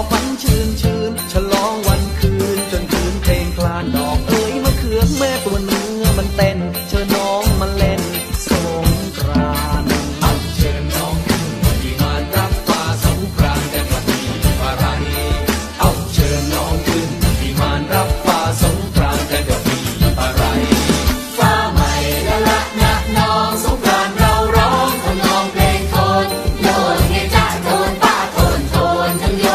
ขวันชื่นชื่นฉลองวันคืน จนคืนเพลงคลานดอกเอ้ยมะเขือแม่ตัวเนื้อมันเต้น เชิญน้องมาเล่นสงกรานต์เอาเชิญน้องขึ้นมาที่มานรับฟ้าสงกรานต์แต่ละทีปาราณีเอาเชิญน้องขึ้นมาที่มานรับฟ้าสงกรานต์แต่ละทีปาราณีฟ้าใหม่ละละนักน้องสงกรานต์เราร้องทำนองเพลงโทนโยนให้จ้าโทนป้าโทนโทนทั้งโย